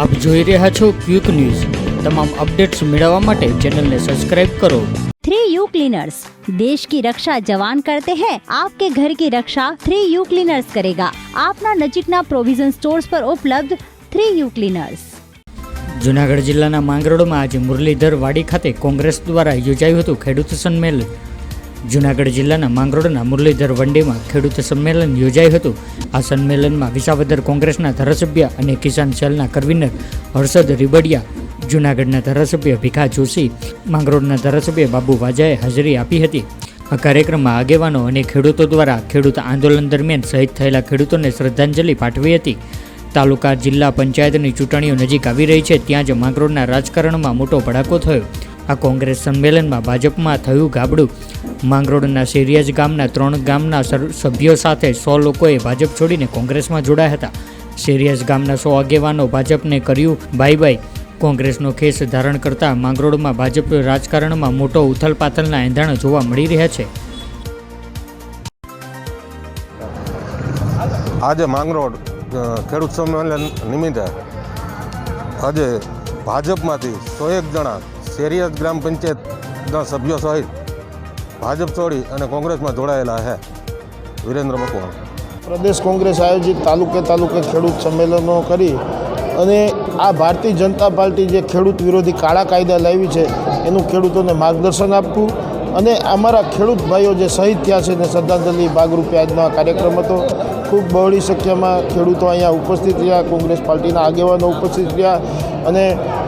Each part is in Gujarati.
આપ જોઈ રહ્યા છો ક્વિક ન્યૂઝ તમામ અપડેટ્સ મેળવવા માટે ચેનલને સબસ્ક્રાઇબ કરો थ्री यू क्लीनर्स देश की रक्षा जवान करते हैं आपके घर की रक्षा थ्री यू क्लीनर्स करेगा આપના નજીકના પ્રોવિઝન સ્ટોર્સ પર ઉપલબ્ધ થ્રી યુ ક્લીનર્સ જુનાગઢ જિલ્લાના માંગરોળમાં આજે મુરલીધર વાડી ખાતે કોંગ્રેસ દ્વારા યોજાયું હતું ખેડૂત સંમેલન જુનાગઢ જિલ્લાના માંગરોળના મુરલીધર વંડીમાં ખેડૂત સંમેલન યોજાયું હતું. આ સંમેલનમાં વિસાવદર કોંગ્રેસના ધારાસભ્ય અને કિસાન સેલના કન્વીનર હર્ષદ રીબડિયા, જુનાગઢના ધારાસભ્ય ભીખા જોશી, માંગરોળના ધારાસભ્ય બાબુ વાજાએ હાજરી આપી હતી. આ કાર્યક્રમમાં આગેવાનો અને ખેડૂતો દ્વારા ખેડૂત આંદોલન દરમિયાન શહીદ થયેલા ખેડૂતોને શ્રદ્ધાંજલિ પાઠવી હતી. તાલુકા જિલ્લા પંચાયતની ચૂંટણીઓ નજીક આવી રહી છે, ત્યાં જ માંગરોળના રાજકારણમાં મોટો ભડાકો થયો. આ કોંગ્રેસ સંમેલનમાં ભાજપમાં થયું ગાબડું. માંગરોળના શેરિયાજ ગામના ત્રણ ગામના સભ્યો સાથે સો લોકોએ ભાજપ છોડીને કોંગ્રેસમાં જોડાયા હતા. શેરિયાજ ગામના સો આગેવાનો ભાજપને કર્યું બાય બાય. કોંગ્રેસનો ખેસ ધારણ કરતા માંગરોળમાં ભાજપ રાજકારણમાં મોટો ઉથલપાથલના એંધાણો જોવા મળી રહ્યા છે. આજે માંગરોળ ખેડૂત સંમેલન નિમિત્તે આજે ભાજપમાંથી સો એક જણા શેરિયત ગ્રામ પંચાયતના સભ્યો સહિત ભાજપ છોડી અને કોંગ્રેસમાં જોડાયેલા છે વિરેન્દ્ર મકવાણ. પ્રદેશ કોંગ્રેસ આયોજિત તાલુકે તાલુકે ખેડૂત સંમેલનો કરી અને આ ભારતીય જનતા પાર્ટી જે ખેડૂત વિરોધી કાળા કાયદા લાવી છે, એનું ખેડૂતોને માર્ગદર્શન આપવું અને અમારા ખેડૂત ભાઈઓ જે શહીદ થયા છે એને શ્રદ્ધાંજલિ ભાગરૂપે આજનો કાર્યક્રમ હતો ખૂબ બહોળી સંખ્યામાં ખેડૂતો અહીંયા ઉપસ્થિત રહ્યા, કોંગ્રેસ પાર્ટીના આગેવાનો ઉપસ્થિત રહ્યા અને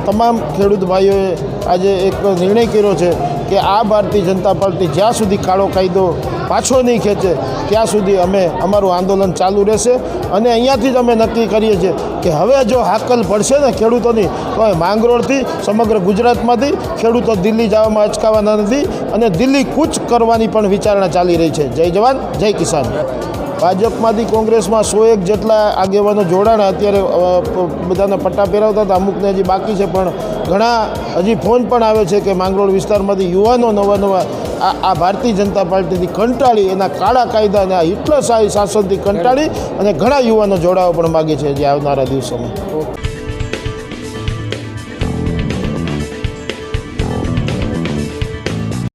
તમામ ખેડૂત ભાઈઓએ આજે એક નિર્ણય કર્યો છે કે આ ભારતીય જનતા પાર્ટી જ્યાં સુધી કાળો કાયદો પાછો નહીં ખેંચે, ત્યાં સુધી અમે અમારું આંદોલન ચાલુ રહેશે અને અહીંયાથી જ અમે નક્કી કરીએ છીએ કે હવે જો હાકલ પડશે ને ખેડૂતોની, તો એ માંગરોળથી સમગ્ર ગુજરાતમાંથી ખેડૂતો દિલ્હી જવામાં અચકાવાના નથી અને દિલ્હી કૂચ કરવાની પણ વિચારણા ચાલી રહી છે. જય જવાન, જય કિસાન. ભાજપમાંથી કોંગ્રેસમાં સો એક જેટલા આગેવાનો જોડાણા, અત્યારે બધાના પટ્ટા પહેરાવતા હતા, અમુકને હજી બાકી છે, પણ ઘણા હજી ફોન પણ આવે છે કે માંગરોળ વિસ્તારમાંથી યુવાનો નવા નવા આ આ ભારતીય જનતા પાર્ટીથી કંટાળી, એના કાળા કાયદા અને આ હિટલરશાહી શાસનથી કંટાળી અને ઘણા યુવાનો જોડાવા પણ માગે છે જે આવનારા દિવસોમાં.